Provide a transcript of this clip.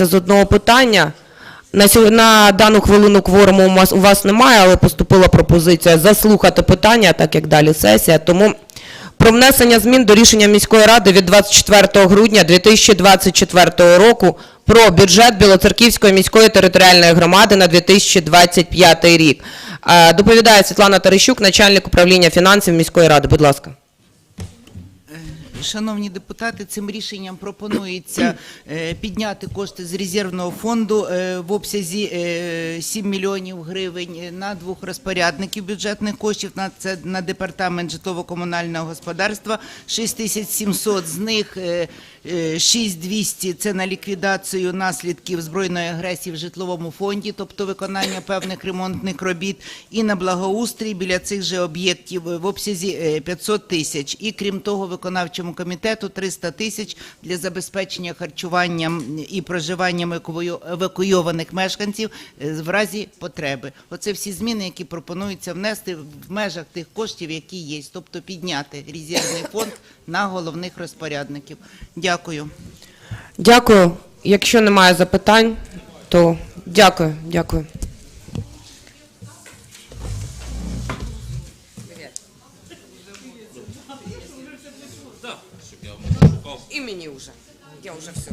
складається з одного питання. На, на дану хвилину кворуму у вас, у вас немає, але поступила пропозиція заслухати питання, так як далі сесія. Тому про внесення змін до рішення міської ради від 24 грудня 2024 року про бюджет Білоцерківської міської територіальної громади на 2025 рік. Е, Доповідає Світлана Тарищук, начальник управління фінансів міської ради. Будь ласка. Шановні депутати, цим рішенням пропонується е, підняти кошти з резервного фонду е, в обсязі е, 7 мільйонів гривень на двох розпорядників бюджетних коштів. На це на департамент житлово-комунального господарства 6700, з них е, е, 6200 – це на ліквідацію наслідків збройної агресії в житловому фонді, тобто виконання певних ремонтних робіт, і на благоустрій біля цих же об'єктів в обсязі е, 500 тисяч. І крім того, виконавчому комітету 300 тисяч для забезпечення харчуванням і проживанням евакуйованих мешканців е, в разі потреби. Оце всі зміни, які пропонуються внести в межах тих коштів, які є, тобто підняти резервний фонд на головних розпорядників. Дякую. Дякую. Якщо немає запитань, то дякую, дякую. І мені вже. Я вже все.